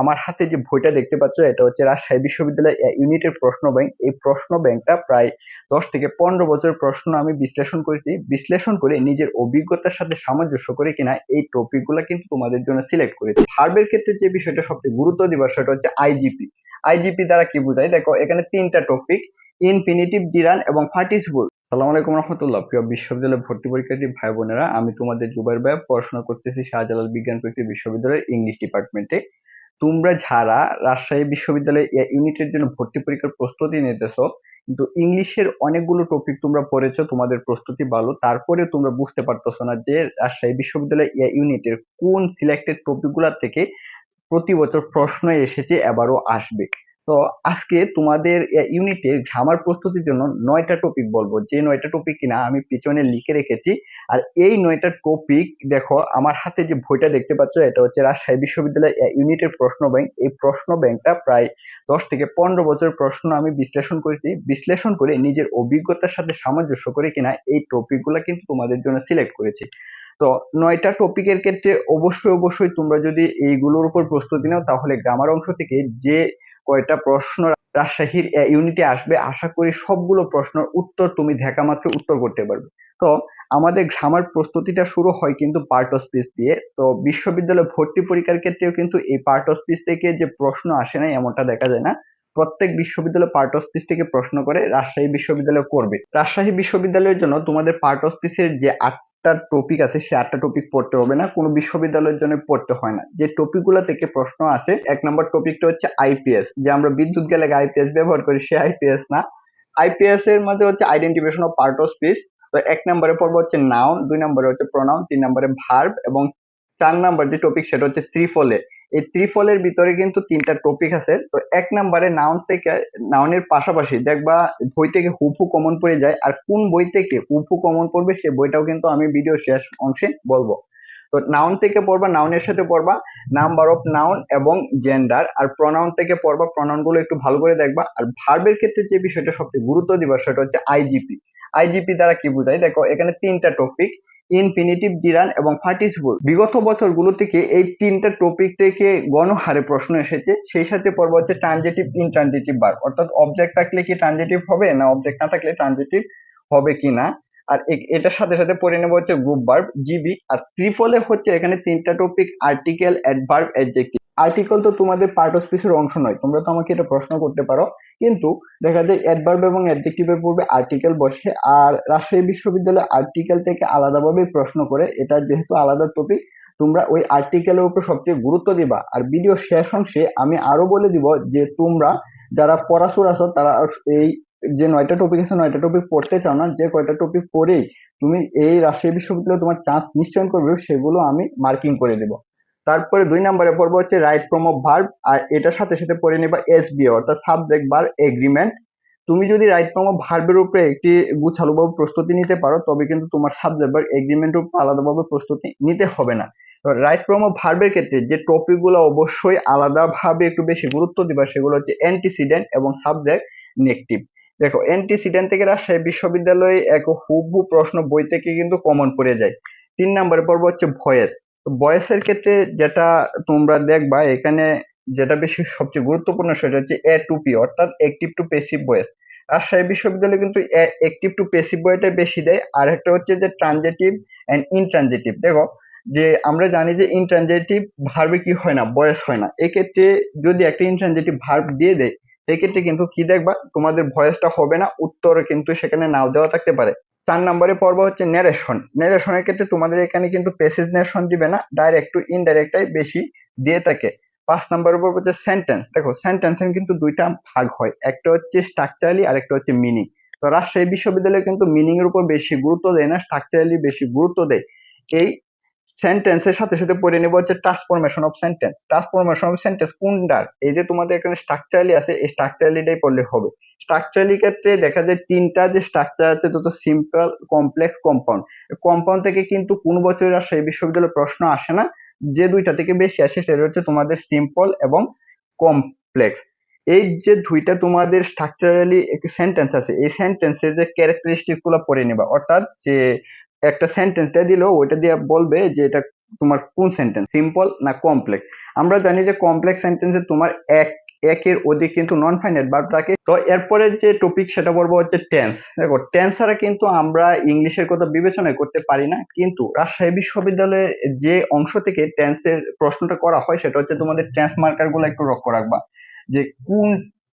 আমার হাতে যে বইটা দেখতে পাচ্ছ, এটা হচ্ছে রাজশাহী বিশ্ববিদ্যালয় ইউনিটের প্রশ্ন ব্যাংক। এই প্রশ্ন ব্যাংকটা প্রায় দশ থেকে পনেরো বছরের প্রশ্ন আমি বিশ্লেষণ করেছি। বিশ্লেষণ করে নিজের অভিজ্ঞতার সাথে সামঞ্জস্য করে কিনা এই টপিকগুলো কিন্তু তোমাদের জন্য সিলেক্ট করেছি। ভার্বের ক্ষেত্রে যে বিষয়টা সবচেয়ে গুরুত্ব দিবার, সেটা হচ্ছে আইজিপি আইজিপি দ্বারা কি বোঝায়? দেখো, এখানে তিনটা টপিক, ইনফিনিটিভ জিরান এবং পার্টিসিপল সালাম আলাইকুম রহমতুল্লাহ। প্রিয় বিশ্ববিদ্যালয় ভর্তি পরীক্ষার্থী ভাই বোনেরা, আমি তোমাদের জুবাইর ভাই পড়াশোনা করতেছি শাহজালাল বিজ্ঞান প্রযুক্তি বিশ্ববিদ্যালয়ের ইংলিশ ডিপার্টমেন্টে। তোমরা যারা রাজশাহী বিশ্ববিদ্যালয়ে ইউনিটের জন্য ভর্তি পরীক্ষার প্রস্তুতি নিতেছ, কিন্তু ইংলিশের অনেকগুলো টপিক তোমরা পড়েছো, তোমাদের প্রস্তুতি ভালো, তারপরে তোমরা বুঝতে পারতেছো না যে রাজশাহী বিশ্ববিদ্যালয় ইউনিটের কোন সিলেক্টেড টপিকগুলোর থেকে প্রতি বছর প্রশ্ন এসেছে, এবারও আসবে। তো আজকে তোমাদের ইউনিটের গ্রামার প্রস্তুতির জন্য নয়টা টপিক বলব। যে নয়টা টপিক কিনা আমি পিছনে লিখে রেখেছি। আর এই নয়টা টপিক দেখো, আমার হাতে যে বইটা দেখতে পাচ্ছ, এটা হচ্ছে রাজশাহী বিশ্ববিদ্যালয় ইউনিটের প্রশ্ন ব্যাংক এই প্রশ্ন ব্যাংকটা প্রায় দশ থেকে পনেরো বছর প্রশ্ন আমি বিশ্লেষণ করেছি। বিশ্লেষণ করে নিজের অভিজ্ঞতার সাথে সামঞ্জস্য করে কিনা এই টপিকগুলো কিন্তু তোমাদের জন্য সিলেক্ট করেছি। তো নয়টা টপিকের ক্ষেত্রে অবশ্যই অবশ্যই তোমরা যদি এইগুলোর উপর প্রস্তুতি নাও, তাহলে গ্রামার অংশ থেকে যে কয়টা প্রশ্ন রাজশাহীর ইউনিটে আসবে, আশা করি সবগুলো প্রশ্নের উত্তর তুমি দেখা মাত্র উত্তর করতে পারবে। তো, আমাদের গ্রামার প্রস্তুতিটা শুরু হয় কিন্তু পার্ট অফ স্পিচ দিয়ে। তো, বিশ্ববিদ্যালয় ভর্তি পরীক্ষার ক্ষেত্রেও কিন্তু এই পার্ট অফ স্পিচ থেকে যে প্রশ্ন আসে না, এমনটা দেখা যায় না। প্রত্যেক বিশ্ববিদ্যালয় পার্ট অফ স্পিচ থেকে প্রশ্ন করে, রাজশাহী বিশ্ববিদ্যালয় করবে। রাজশাহী বিশ্ববিদ্যালয়ের জন্য তোমাদের পার্ট অফ স্পিচের যে আট আটটা টপিক আছে, সে আটটা টপিক পড়তে হবে না, কোনো বিশ্ববিদ্যালয়ের জন্য পড়তে হয় না। যে টপিকগুলো থেকে প্রশ্ন আসে, এক নম্বর টপিকটা হচ্ছে আইপিএস যে আমরা বিদ্যুৎ গেলে আইপিএস ব্যবহার করি, সে আইপিএস না। আইপিএস এর মধ্যে হচ্ছে identification of part of speech তো এক নম্বরে পড়ব হচ্ছে নাউন দুই নম্বরে হচ্ছে প্রনাউন তিন নম্বরে ভার্ব এবং চার নম্বর যে টপিক সেটা হচ্ছে ত্রিফলে এই ত্রিফলের ভিতরে কিন্তু তিনটা টপিক আছে। তো এক নাম্বারে নাউন থেকে নাউনের পাশাপাশি দেখবা বই থেকে হুফু কমন পড়ে যায় আর কোন বই থেকে হুফু কমন পড়বে সে বইটাও কিন্তু আমি ভিডিও শেষ অংশে বলব। তো নাউন থেকে পড়বা নাউনের সাথে পড়বা নাম্বার অফ নাউন এবং জেন্ডার আর প্রনাউন থেকে পড়বা প্রনাউনগুলো একটু ভালো করে দেখবা। আর ভার্বের ক্ষেত্রে যে বিষয়টা সবচেয়ে গুরুত্ব দিবা সেটা হচ্ছে আইজিপি আইজিপি দ্বারা কি বোঝায়? দেখো, এখানে তিনটা টপিক ইনফিনিটিভ জিরান এবং পার্টিসিপল বিগত বছরগুলো থেকে এই তিনটা টপিক থেকে গণহারে প্রশ্ন এসেছে, সেই সাথে পর্ব হচ্ছে ট্রানজেটিভ ইনট্রানজেটিভ বার অর্থাৎ অবজেক্ট থাকলে কি ট্রানজেটিভ হবে না অবজেক্ট না থাকলে ট্রানজেটিভ হবে কি না? আর এটার সাথে সাথে পড়ে নেব হচ্ছে গ্রুপ বার্ব জিবি আর ত্রিফলে হচ্ছে এখানে তিনটা topic article adverb adjective article তো তোমাদের পার্ট অফ স্পিচের অংশ নয়। তোমরা তো আমাকে এটা প্রশ্ন করতে পারো। কিন্তু দেখা যায় অ্যাডভার্ব এবং অ্যাডজেক্টিভের পূর্বে আর্টিকেল বসে আর রাজশাহী বিশ্ববিদ্যালয় আর্টিকেল থেকে আলাদাভাবে প্রশ্ন করে। এটা যেহেতু আলাদা টপিক তোমরা ওই আর্টিকেলের উপর সবচেয়ে গুরুত্ব দিবা। আর ভিডিও শেষ অংশে আমি আরও বলে দিব যে তোমরা যারা পড়াশোনা আছো তারা এই যে নয়টা টপিক আছে, নয়টা টপিক পড়তে চাও না, যে কয়টা টপিক পড়েই তুমি এই রাজশাহী বিশ্ববিদ্যালয়ে তোমার চান্স নিশ্চয়ন করবে, সেগুলো আমি মার্কিং করে দেবো। তারপরে দুই নম্বরে পড়ব হচ্ছে রাইট অফ ভার্ব আর এটার সাথে সাথে পড়ে নেবা এস বি অর্থাৎ সাবজেক্ট বার এগ্রিমেন্ট তুমি যদি রাইট অফ ভার্বের উপরে একটি গুছালোভাবে প্রস্তুতি নিতে পারো, তবে কিন্তু তোমার সাবজেক্ট বার এগ্রিমেন্টের উপর আলাদাভাবে প্রস্তুতি নিতে হবে না। রাইট অফ ভার্বের ক্ষেত্রে যে টপিকগুলো অবশ্যই আলাদাভাবে একটু বেশি গুরুত্ব দিবা, সেগুলো হচ্ছে অ্যান্টিসিডেন্ট এবং সাবজেক্ট নেগটিভ দেখো অ্যান্টিসিডেন্ট থেকে রাজশাহী বিশ্ববিদ্যালয়ে এক হুবহু প্রশ্ন বই থেকে কিন্তু কমন পড়ে যায়। তিন নম্বরে পর্ব হচ্ছে ভয়েস বয়সের ক্ষেত্রে যেটা তোমরা দেখবা, এখানে যেটা বেশি সবচেয়ে গুরুত্বপূর্ণ সেটা হচ্ছে এ টু পি অর্থাৎ active to passive voice. Rajshahi বিশ্ববিদ্যালয়ে কিন্তু অ্যাক্টিভ টু পেসিভ বয়টা বেশি দেয়, আর একটা হচ্ছে যে ট্রানজেটিভ অ্যান্ড ইনট্রানজেটিভ দেখো, যে আমরা জানি যে ইনট্রানজেটিভ ভার্বে কি হয় না, বয়স হয় না। এক্ষেত্রে যদি একটা ইনট্রানজেটিভ ভার্ব দিয়ে দেয় এক্ষেত্রে কিন্তু কি দেখবা, তোমাদের ভয়েসটা হবে না উত্তর কিন্তু সেখানে নাও দেওয়া থাকতে পারে। চার নম্বরে পর্ব হচ্ছে ন্যারেশন ন্যারেশনের ক্ষেত্রে তোমাদের এখানে কিন্তু প্যাসেজ ন্যারেশন দিবে না ডাইরেক্ট টু ইনডাইরেক্টাই বেশি দিয়ে থাকে। পাঁচ নম্বরের পর্ব হচ্ছে সেন্টেন্স দেখো সেন্টেন্সের কিন্তু দুইটা ভাগ হয়, একটা হচ্ছে স্ট্রাকচারালি আর একটা হচ্ছে মিনিং তো রাজশাহী বিশ্ববিদ্যালয়ে কিন্তু মিনিং এর উপর বেশি গুরুত্ব দেয় না স্ট্রাকচারালি বেশি গুরুত্ব দেয়। এই সেন্টেন্সের সাথে সাথে পড়ে নেব হচ্ছে transformation of sentence transformation of sentence কোনটার? এই যে তোমাদের এখানে স্ট্রাকচারালি আছে, এই স্ট্রাকচারালিটাই পড়লে হবে। স্ট্রাকচারালি ক্ষেত্রে দেখা যায় তিনটা যে স্ট্রাকচার আছে তত সিম্পল কমপ্লেক্স কম্পাউন্ড কম্পাউন্ড থেকে কিন্তু কোন বছর আর সেই বিশ্ববিদ্যালয়ের প্রশ্ন আসে না। যে দুইটা থেকে বেশি আসে, সেটা হচ্ছে তোমাদের সিম্পল এবং কমপ্লেক্স এই যে দুইটা তোমাদের স্ট্রাকচারালি সেন্টেন্স আছে, এই সেন্টেন্সের যে ক্যারেক্টারিস্টিক্সগুলো পড়ে নেবা। অর্থাৎ যে একটা সেন্টেন্স দিয়ে দিলেও ওইটা দিয়ে বলবে যে এটা তোমার কোন সেন্টেন্স সিম্পল না কমপ্লেক্স আমরা জানি যে কমপ্লেক্স সেন্টেন্সে তোমার এক, একের অধিক কিন্তু নন ফাইনাইট ভার্ব থাকে। তো এরপরের যে টপিক সেটা বলব হচ্ছে টেন্স দেখো টেন্স ছাড়া কিন্তু আমরা ইংলিশের কথা বিবেচনা করতে পারি না, কিন্তু রাজশাহী বিশ্ববিদ্যালয়ের যে অংশ থেকে টেন্সের প্রশ্নটা করা হয়, সেটা হচ্ছে তোমাদের টেন্স মার্কারগুলো একটু লক্ষ্য রাখবা। যে কোন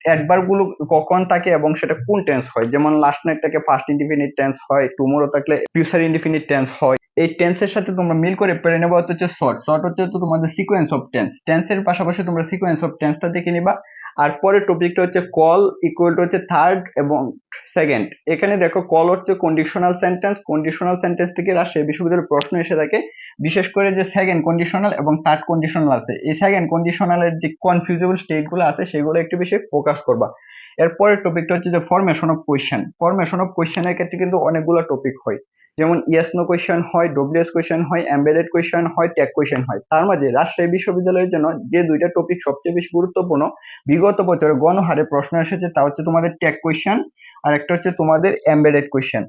অ্যাডভার্বগুলো কখন থাকে এবং সেটা কোন টেন্স হয়? যেমন লাস্ট নাইট থেকে ফার্স্ট ইনডিফিনিট টেন্স হয় টুমোরো থাকলে ফিউচার ইনডিফিনিট টেন্স হয়। এই টেন্সের সাথে তোমরা মিল করে পেরে নেব হচ্ছে শর্ট শর্ট হচ্ছে তোমাদের সিকোয়েন্স অফ টেন্স টেন্সের পাশাপাশি তোমরা সিকোয়েন্স অফ টেন্সটা দেখে নিবা। আর পরের টপিকটা হচ্ছে কল ইকুয়াল টু হচ্ছে থার্ড এবং সেকেন্ড এখানে দেখো কল হচ্ছে কন্ডিশনাল সেন্টেন্স কন্ডিশনাল সেন্টেন্স থেকে রাজশাহী বিশ্ববিদ্যালয়ের প্রশ্ন এসে থাকে, বিশেষ করে যে সেকেন্ড কন্ডিশনাল এবং থার্ড কন্ডিশনাল আছে। এই সেকেন্ড কন্ডিশনালের যে কনফিউজেবল স্টেটগুলো আছে, সেগুলো একটু বেশি ফোকাস করবা। এরপরের টপিকটা হচ্ছে যে formation of question formation of কোয়েশ্চেনের ক্ষেত্রে কিন্তু অনেকগুলো টপিক হয়। যেমন ইয়েস নো কোয়েশ্চেন হয় ডব্লিউএস কোয়েশ্চেন হয় এমবেডেড কোয়েশ্চেন হয় ট্যাগ কোয়েশ্চেন হয়। তার মাঝে রাজশাহী বিশ্ববিদ্যালয়ের জন্য যে দুইটা টপিক সবচেয়ে বেশি গুরুত্বপূর্ণ, বিগত বছরে গণহারে প্রশ্ন এসেছে, তা হচ্ছে তোমাদের ট্যাগ কোয়েশ্চেন আর একটা হচ্ছে তোমাদের এমবেডেড কোয়েশ্চেন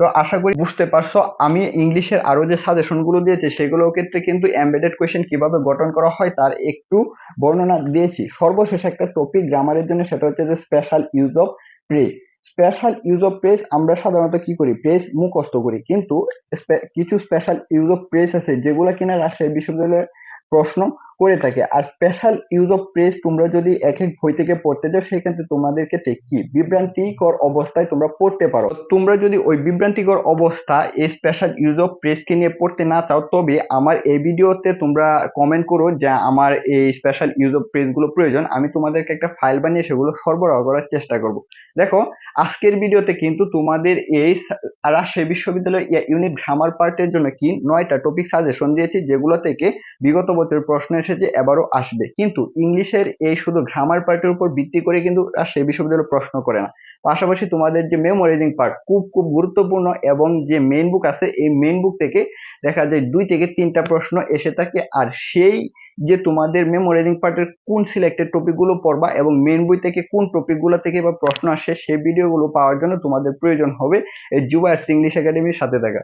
তো আশা করি বুঝতে পারছ, আমি ইংলিশের আরও যে সাজেশনগুলো দিয়েছি, সেগুলোর ক্ষেত্রে কিন্তু এমবেডেড কোয়েশ্চেন কীভাবে গঠন করা হয় তার একটু বর্ণনা দিয়েছি। সর্বশেষ একটা টপিক গ্রামারের জন্য, সেটা হচ্ছে যে special use of press special use of press আমরা সাধারণত কি করি? প্রেস মুখস্থ করি। কিন্তু কিছু স্পেশাল ইউজ অফ প্রেস আছে যেগুলো কিনা রাজশাহী বিশ্ববিদ্যালয়ের প্রশ্ন। করে থাকে। আর স্পেশাল ইউজ অফ প্রেস তোমরা যদি এক এক বই থেকে পড়তে যাও, সেক্ষেত্রে তোমাদের ক্ষেত্রে কি? বিভ্রান্তিকর অবস্থায় তোমরা পড়তে পারো। তোমরা যদি ওই বিভ্রান্তিকর অবস্থা এই স্পেশাল ইউজ অফ প্রেসকে নিয়ে পড়তে না চাও, তবে আমার এই ভিডিওতে তোমরা কমেন্ট করো যে আমার এই স্পেশাল ইউজ অফ প্রেসগুলো প্রয়োজন। আমি তোমাদেরকে একটা ফাইল বানিয়ে সেগুলো সরবরাহ করার চেষ্টা করব। দেখো, আজকের ভিডিওতে কিন্তু তোমাদের এই রাজশাহী বিশ্ববিদ্যালয় ইউনিট গ্রামার পার্টের জন্য কি নয়টা টপিক সাজেশন দিয়েছি, যেগুলো থেকে বিগত বছরের প্রশ্ন এসেছে এবারও আসবে। কিন্তু ইংলিশের এই শুধু গ্রামার পার্টের উপর ভিত্তি করে কিন্তু রাজশাহী বিশ্ববিদ্যালয় প্রশ্ন করে না। পাশাপাশি তোমাদের যে মেমোরাইজিং পার্ট খুব খুব গুরুত্বপূর্ণ এবং যে মেইন বুক আছে, এই মেইন বুক থেকে দেখা যায় দুই থেকে তিনটা প্রশ্ন এসে থাকে। আর সেই যে তোমাদের মেমোরাইজিং পার্টের কোন সিলেক্টেড টপিকগুলো পড়বা এবং মেন বই থেকে কোন টপিকগুলো থেকে বা প্রশ্ন আসে সেই ভিডিওগুলো পাওয়ার জন্য তোমাদের প্রয়োজন হবে এই জুবায়ার্স ইংলিশ একাডেমির সাথে থাকা